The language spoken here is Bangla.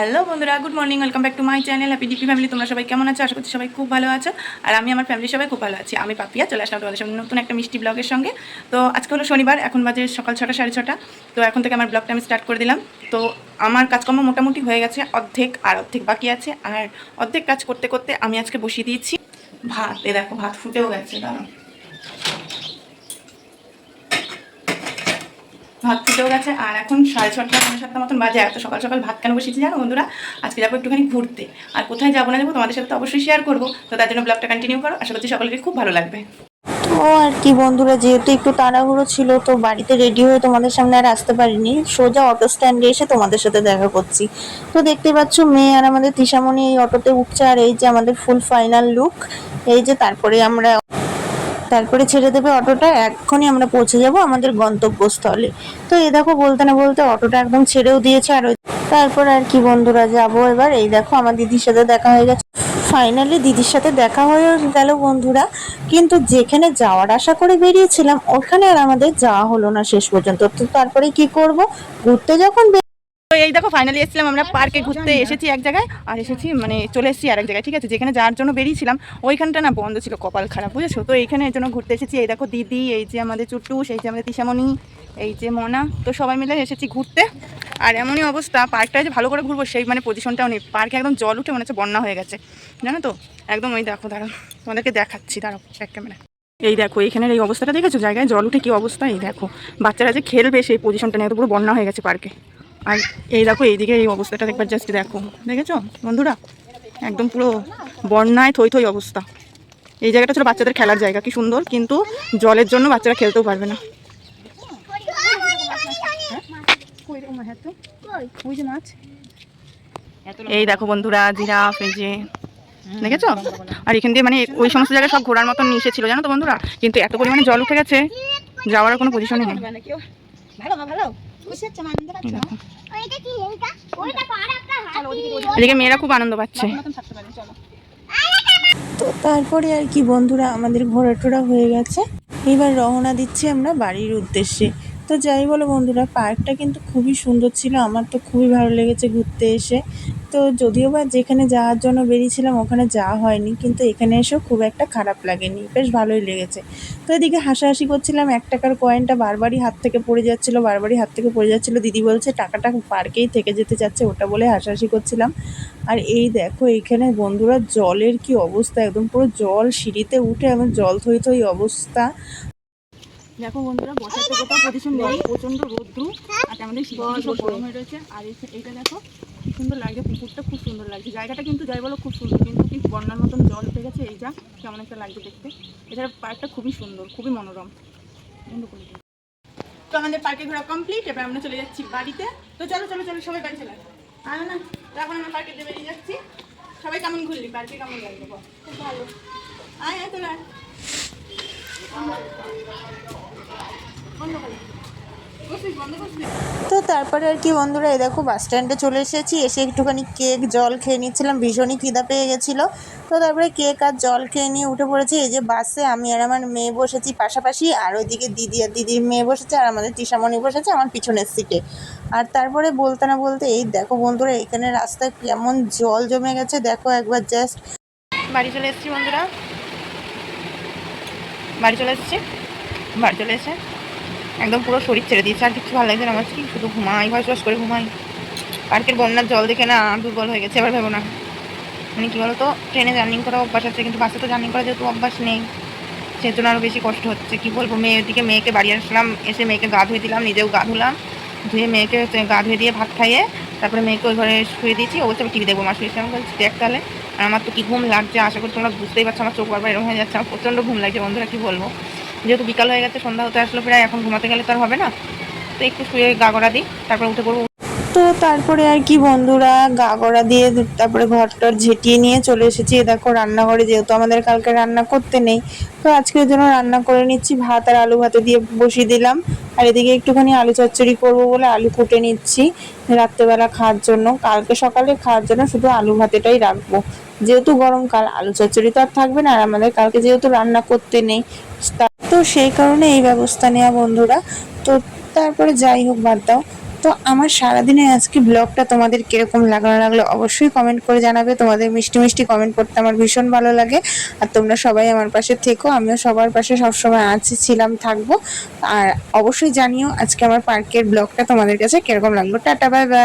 হ্যালো বন্ধুরা good morning welcome back to my channel happy D family তোমরা সবাই কেমন আছো? আশা করছি সবাই খুব ভালো আছো, আর আমি আমার ফ্যামিলি সবাই খুব ভালো আছি। আমি পাপিয়া, চলে আসলাম তোমাদের সঙ্গে নতুন একটা মিষ্টি ব্লগের সঙ্গে। তো আজকে হলো শনিবার, এখন বাজে সকাল ছটা, সাড়ে ছটা। তো এখন থেকে আমার ব্লগটা আমি স্টার্ট করে দিলাম। তো আমার কাজকর্ম মোটামুটি হয়ে গেছে, অর্ধেক আর অর্ধেক বাকি আছে। আর অর্ধেক কাজ করতে করতে আমি আজকে বসিয়ে দিয়েছি ভাত। এ দেখো, ভাত ফুটেও গেছে, দাঁড়াও। ভাত খেতেও গেছে। আর এখন সাড়ে ছটা, সাড়ে সাতটা মতন বাজে। এত সকাল সকাল ভাত কেন বসেছি জানো বন্ধুরা? আজকে যাব একটুখানি ঘুরতে। আর কোথায় যাব না যাব তোমাদের সাথে তো অবশ্যই শেয়ার করব। তো তার জন্য ব্লগটা কন্টিনিউ করো। আশা করছি সকলেরই খুব ভালো লাগবে। তো আর কি বন্ধুরা, যেহেতু একটু তাড়াহুড়ো ছিল, তো বাড়িতে রেডি হয়ে তোমাদের সামনে আর আসতে পারিনি। সোজা অটো স্ট্যান্ডে এসে তোমাদের সাথে দেখা করছি। তো দেখতে পাচ্ছ মেয়ে আর আমাদের তিশামণি এই অটোতে উঠছে। আর এই যে আমাদের ফুল ফাইনাল লুক এই যে তারপরে আমরা তারপরে ছেড়ে দেবে অটোটা, এক্ষুনি আমরা পৌঁছে যাব আমাদের গন্তব্যস্থলে। তো এই দেখো বলতে না বলতে অটোটা একদম ছেড়েও দিয়েছে, আর তারপর আর কি বন্ধুরা, যাব এবার। এই দেখো আমার দিদির সাথে দেখা হয়ে গেছে। ফাইনালি দিদির সাথে দেখা হয়ে গেল বন্ধুরা। কিন্তু যেখানে যাওয়ার আশা করে বেরিয়েছিলাম, ওখানে আর আমাদের যাওয়া হলো না শেষ পর্যন্ত। তো তারপরে কি করব? ঘুরতে যখন এই দেখো ফাইনালি এসেছিলাম আমরা পার্কে ঘুরতে এসেছি এক জায়গায় আর এসেছি মানে চলে এসেছি আর এক জায়গায় ঠিক আছে? যেখানে যাওয়ার জন্য বেরিয়েছিলাম ওইখানটা না বন্ধ ছিল কপাল খারাপ বুঝেছ? তো এইখানে এর জন্য ঘুরতে এসেছি। এই দেখো দিদি এই যে আমাদের চুট্টুস সেই যে আমাদের তিশামণি এই যে মনা তো সবাই মিলে এসেছি ঘুরতে। আর এমনই অবস্থা পার্কটা যে ভালো করে ঘুরবো সেই মানে পজিশনটাও নেই। পার্কে একদম জল উঠে মনে হচ্ছে বন্যা হয়ে গেছে। জানো তো? একদম ওই দেখো দাঁড়াও তোমাদেরকে দেখাচ্ছি দাঁড়াও এক ক্যামেরা এই দেখো এইখানের এই অবস্থাটা দেখেছ? জায়গায় জল উঠে কি অবস্থা? এই দেখো বাচ্চারা যে খেলবে সেই পজিশনটা নিয়ে তো পুরো বন্যা হয়ে গেছে পার্কে। আর এই দেখো, এইদিকে এই অবস্থাটা একবার জাস্ট দেখো। দেখেছ? বন্ধুরা? একদম পুরো বন্যায় থই থই অবস্থা। এই জায়গাটা ছিল বাচ্চাদের খেলার জায়গা, কি সুন্দর, কিন্তু জলের জন্য বাচ্চারা খেলতেও পারবে না। এই দেখো বন্ধুরা, জিরাফ, এই যে, দেখেছ? আর এখান দিয়ে মানে ওই সমস্ত জায়গায় সব ঘোরার মতন নিচে ছিল, জানো তো বন্ধুরা? কিন্তু এত পরিমাণে জল উঠে গেছে, যাওয়ার কোনো পজিশনই নেই। এই দেখো। এদিকে মেয়েরা খুব আনন্দ পাচ্ছে। তো তারপরে আর কি বন্ধুরা আমাদের ঘোরা টোরা হয়ে গেছে। এবার রওনা দিচ্ছি আমরা বাড়ির উদ্দেশ্যে। তো যাই বলো বন্ধুরা পার্কটা কিন্তু খুবই সুন্দর ছিল আমার তো খুবই ভালো লেগেছে ঘুরতে এসে। তো যদিও বা যেখানে যাওয়ার জন্য বেরিয়েছিলাম, ওখানে যাওয়া হয়নি। কিন্তু এখানে এসেও খুব একটা খারাপ লাগেনি। বেশ ভালোই লেগেছে। তো এদিকে হাসাহাসি করছিলাম, এক টাকার কয়েনটা বারবারই হাত থেকে পড়ে যাচ্ছিল, বারবারই হাত থেকে পড়ে যাচ্ছিল। দিদি বলছে, টাকাটা পার্কেই থেকে যেতে যাচ্ছে ওটা বলে হাসাহাসি করছিলাম। আর এই দেখো এইখানে বন্ধুরা, জলের কি অবস্থা? একদম পুরো জল সিঁড়িতে উঠে এবং জল থই থই অবস্থা। দেখো বন্ধুরা বসার কোথাও পজিশন নেই। প্রচণ্ড রোদ্রু। আর আমাদের সব গরম হয়ে রয়েছে। আর এইটা দেখো সুন্দর লাগছে, পুকুরটা খুব সুন্দর লাগছে। জায়গাটা কিন্তু, যাই বলো, খুব সুন্দর, কিন্তু কি বন্যার মতন জল উঠে গেছে, এই যা, কেমন একটা লাগছে দেখতে। এছাড়া পার্কটা খুবই সুন্দর, খুবই মনোরম। তো আমাদের পার্কে ঘোরা কমপ্লিট এবার আমরা চলে যাচ্ছি বাড়িতে। তো চলো চলো চলো, সবাই বাড়ি চলে। আর না এখন আমরা পার্কে বেরিয়ে যাচ্ছি। সবাই কেমন ঘুরলি? পার্কে কেমন লাগল? খুব ভালো। আয় আয়, চলে আয়। তো তারপরে আর কি বন্ধুরা, এই দেখো বাস স্ট্যান্ডে চলে এসেছি। এসে একটুখানি কেক, জল খেয়ে নিচ্ছিলাম। ভীষণই খিদা পেয়ে গেছিল। তো তারপরে কেক আর জল খেয়ে নিয়ে উঠে পড়েছি। এই যে বাসে আমি আর আমার মেয়ে বসেছি পাশাপাশি, আর ওইদিকে দিদি আর দিদির মেয়ে বসেছে, আর আমাদের তিশামণি বসেছে আমার পিছনের সিটে আর তারপরে বলতে না বলতে, এই দেখো বন্ধুরা, এখানে রাস্তায় কেমন জল জমে গেছে। দেখো একবার জাস্ট বাড়ি চলে এসেছি বন্ধুরা। বাড়ি চলে এসেছি। বাড়ি চলে এসে একদম পুরো শরীর ছেড়ে দিয়েছে। আর কিছু ভালো লাগছে না আমার কি শুধু ঘুমাই ভয় করে ঘুমাই। পার্কের বন্যার জল দেখে না দুর্বল হয়ে গেছে, এবার ভেবো না। মানে কী বলতো ট্রেনে জার্নিং করা অভ্যাস আছে, কিন্তু বাসে তো জার্নি করা যেহেতু অভ্যাস নেই, সেজন্য আরও বেশি কষ্ট হচ্ছে। কি বলব, মেয়ের দিকে মেয়েকে বাড়ি আসলাম, এসে মেয়েকে গা ধুয়ে দিলাম, নিজেও গা ধুলাম, ধুয়ে মেয়েকে গা ধুয়ে দিয়ে ভাত খাইয়ে, তারপরে মেয়েকে ওই ঘরে শুয়ে দিয়েছি। বলছে, আমি টিভি দেখব, মা শুয়েছি আমি বলছি, দেখ তাহলে, আর আমার তো কী ঘুম লাগছে, আশা করি তোমরা বুঝতেই পারছ, আমার চোখ বারবার এরকম হয়ে যাচ্ছে, আমার প্রচণ্ড ঘুম লাগছে, বন্ধুরা কী বলব? যেহেতু বিকাল হয়ে গেছে, সন্ধ্যা হতে আসলো প্রায়, এখন ঘুমাতে গেলে তো আর হবে না। তো একটু শুয়ে গা গড়া দিই, তারপর উঠে পড়ব। তো তারপরে আর কি বন্ধুরা, গা গড়া দিয়ে তারপরে ঘর টর ঝেঁটিয়ে নিয়ে চলে এসেছি। এ দেখো রান্নাঘরে, যেহেতু আমাদের কালকে রান্না করতে নেই, তো আজকের জন্য রান্না করে নিচ্ছি। ভাত আর আলু ভাতে দিয়ে বসিয়ে দিলাম। আর এদিকে একটুখানি আলু চচ্চড়ি করব বলে আলু কুটে নিচ্ছি রাত্রেবেলা খাওয়ার জন্য। কালকে সকালে খাওয়ার জন্য শুধু আলু ভাতেটাই রাখব। যেহেতু গরমকাল, আলু চচ্চড়ি তো আর থাকবে না। আর আমাদের কালকে যেহেতু রান্না করতে নেই তা- সেই কারণে এই ব্যবস্থা নেওয়া বন্ধুরা। তো তারপরে যাই হোক, বাদ দাও। তো আমার সারাদিনে আজকে ব্লগটা তোমাদের কীরকম লাগল লাগল অবশ্যই কমেন্ট করে জানাবে। তোমাদের মিষ্টি মিষ্টি কমেন্ট করতে আমার ভীষণ ভালো লাগে। আর তোমরা সবাই আমার পাশে থেকো। আমিও সবার পাশে সবসময় আছি, ছিলাম, থাকব। আর অবশ্যই জানিও আজকে আমার পার্কের ব্লগটা তোমাদের কাছে কীরকম লাগল। Tata, bye bye.